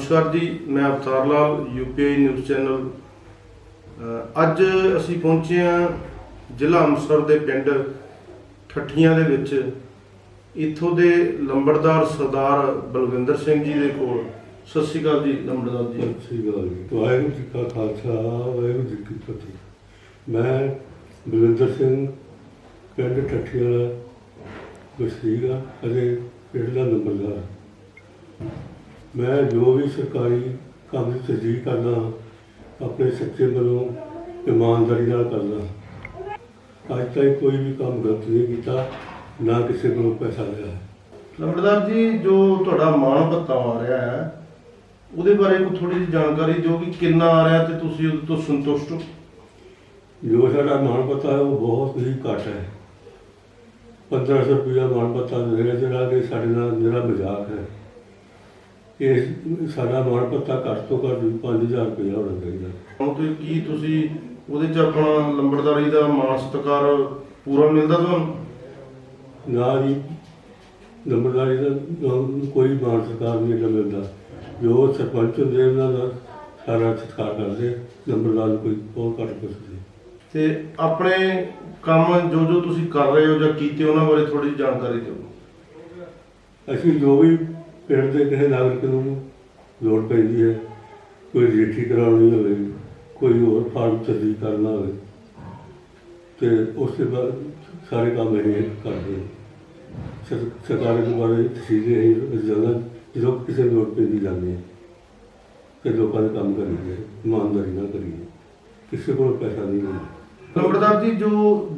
ਨਮਸਕਾਰ ਜੀ, ਮੈਂ Avtar Lal UPI news channel ਅੱਜ ਅਸੀਂ ਪਹੁੰਚੇ ਹਾਂ ਜ਼ਿਲ੍ਹਾ ਅੰਮ੍ਰਿਤਸਰ ਦੇ ਪਿੰਡ ਠੱਠੀਆਂ ਦੇ ਵਿੱਚ। ਇੱਥੋਂ ਦੇ ਲੰਬੜਦਾਰ ਸਰਦਾਰ ਬਲਵਿੰਦਰ ਸਿੰਘ ਜੀ ਦੇ ਕੋਲ। ਸਤਿ ਸ਼੍ਰੀ ਅਕਾਲ ਜੀ, ਲੰਬੜਦਾਰ ਜੀ। ਸਤਿ ਸ੍ਰੀ ਅਕਾਲ ਜੀ। ਵਾਹਿਗੁਰੂ ਜੀ ਕਾ ਖਾਲਸਾ, ਵਾਹਿਗੁਰੂ ਜੀ ਕੀ ਫਤਿਹ। ਮੈਂ ਬਲਵਿੰਦਰ ਸਿੰਘ, ਪਿੰਡ ਠੱਠੀਆਂ ਦਾ ਵਸਨੀਕ ਹਾਂ ਅਤੇ ਪਿੰਡ ਦਾ ਲੰਬੜਦਾਰ ਮੈਂ ਜੋ ਵੀ ਸਰਕਾਰੀ ਕੰਮ ਦੀ ਤਰਜੀਹ ਕਰਦਾ ਹਾਂ, ਆਪਣੇ ਸੱਚੇ ਮਨੋਂ ਇਮਾਨਦਾਰੀ ਨਾਲ ਕਰਦਾ। ਅੱਜ ਤਾਈਂ ਕੋਈ ਵੀ ਕੰਮ ਗਲਤ ਨਹੀਂ ਕੀਤਾ ਨਾ ਕਿਸੇ ਕੋਲੋਂ ਪੈਸਾ ਲਿਆ। ਲੰਬੜਦਾਰ ਜੀ ਜੋ ਤੁਹਾਡਾ ਮਾਣ ਭੱਤਾ ਆ ਰਿਹਾ ਹੈ ਉਹਦੇ ਬਾਰੇ ਕੋਈ ਥੋੜੀ ਜਿਹੀ ਜਾਣਕਾਰੀ ਜੋ ਕਿ ਕਿੰਨਾ ਆ ਰਿਹਾ ਤੇ ਤੁਸੀਂ ਉਹਦੇ ਤੋਂ ਸੰਤੁਸ਼ਟ ਹੋ? ਜੋ ਸਾਡਾ ਮਾਣ ਪਤਾ ਹੈ ਉਹ ਬਹੁਤ ਹੀ ਘੱਟ ਹੈ। 1500 ਰੁਪਇਆ ਮਾਣ ਪਤਾ ਮਿਲੇਗਾ ਜਿਹੜਾ ਕਿ ਸਾਡੇ ਨਾਲ ਮੇਰਾ ਮਜ਼ਾਕ ਹੈ। ਇਹ ਸਾਡਾ ਮਾਣ ਪਤਾ ਘੱਟ ਤੋਂ ਘੱਟ 5000 ਰੁਪਇਆ ਹੋਣਾ ਚਾਹੀਦਾ। ਹੁਣ ਤੁਸੀਂ ਕੀ ਤੁਸੀਂ ਉਹਦੇ ਚ ਆਪਣਾ ਲੰਬੜਦਾਰੀ ਦਾ ਮਾਣ ਸਤਿਕਾਰ ਪੂਰਾ ਮਿਲਦਾ ਤੁਹਾਨੂੰ? ਨਾ ਜੀ ਨੰਬਰਦਾਰੀ ਦਾ ਨਾ ਕੋਈ ਮਾਣ ਸਰਕਾਰ ਨਹੀਂ ਏਡਾ ਮਿਲਦਾ। ਜੋ ਸਰਪੰਚ ਹੁੰਦੇ ਉਹਨਾਂ ਦਾ ਸਾਰਾ ਸਤਿਕਾਰ ਕਰਦੇ ਨੰਬਰਦਾਰ ਨੂੰ ਕੋਈ ਬਹੁਤ ਘੱਟ ਪੁੱਛਦੇ ਤੇ ਆਪਣੇ ਕੰਮ ਜੋ ਜੋ ਤੁਸੀਂ ਕਰ ਰਹੇ ਹੋ ਜਾਂ ਕੀਤੇ ਉਹਨਾਂ ਬਾਰੇ ਥੋੜੀ ਜਾਣਕਾਰੀ ਦਿਓ। ਅਸੀਂ ਜੋ ਵੀ ਪਿੰਡ ਦੇ ਕਿਸੇ ਨਾਗਰਿਕ ਨੂੰ ਲੋੜ ਪੈਂਦੀ ਹੈ ਕੋਈ ਰਜਿਸਟਰੀ ਕਰਾਉਣੀ ਹੋਵੇ ਕੋਈ ਹੋਰ ਫਾਰਮ ਤਰਜੀਹ ਕਰਨਾ ਹੋਵੇ ਤੇ ਉਸ ਤੋਂ ਬਾਅਦ ਸਾਰੇ ਕੰਮ ਇਹ ਕਰਦੇ ਸਰ- ਸਰਕਾਰ ਦੇ ਬਾਰੇ ਤਸੀਲੇ ਇਹ ਜ਼ਿਆਦਾ ਜਦੋਂ ਕਿਸੇ ਨੂੰ ਲੋੜ ਪੈਂਦੀ ਜਾਂਦੀ ਹੈ ਤੇ ਲੋਕਾਂ ਦੇ ਕੰਮ ਕਰੀਏ ਇਮਾਨਦਾਰੀ ਨਾਲ ਕਰੀਏ ਕਿਸੇ ਕੋਲ ਪੈਸਾ ਨਹੀਂ ਲੈਣਾ। ਲੰਬੜਦਾਰ ਜੀ ਜੋ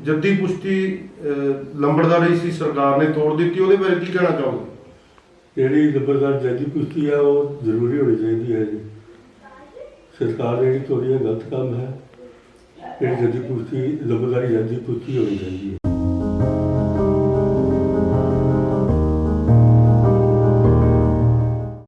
ਜੱਦੀ ਪੁਸ਼ਤੀ ਅਹ, ਲੰਬੜਦਾਰੀ ਸੀ ਸਰਕਾਰ ਨੇ ਤੋੜ ਦਿੱਤੀ ਉਹਦੇ ਬਾਰੇ ਕੀ ਕਹਿਣਾ ਚਾਹੋਗੇ? ਜਿਹੜੀ ਨੰਬਰਦਾਰ ਜੱਜੀ ਕੁਸ਼ਤੀ ਆ, ਉਹ ਜ਼ਰੂਰੀ ਹੋਣੀ ਚਾਹੀਦੀ ਹੈ ਜੀ। ਸਰਕਾਰ ਜਿਹੜੀ ਤੋੜੀ ਹੈ ਗਲਤ ਕੰਮ ਹੈ, ਜਿਹੜੀ ਜੱਜੀ ਕੁਸ਼ਤੀ ਨੰਬਰਦਾਰੀ ਜੱਜੀ ਕੁਸ਼ਤੀ ਹੋਣੀ ਚਾਹੀਦੀ ਹੈ।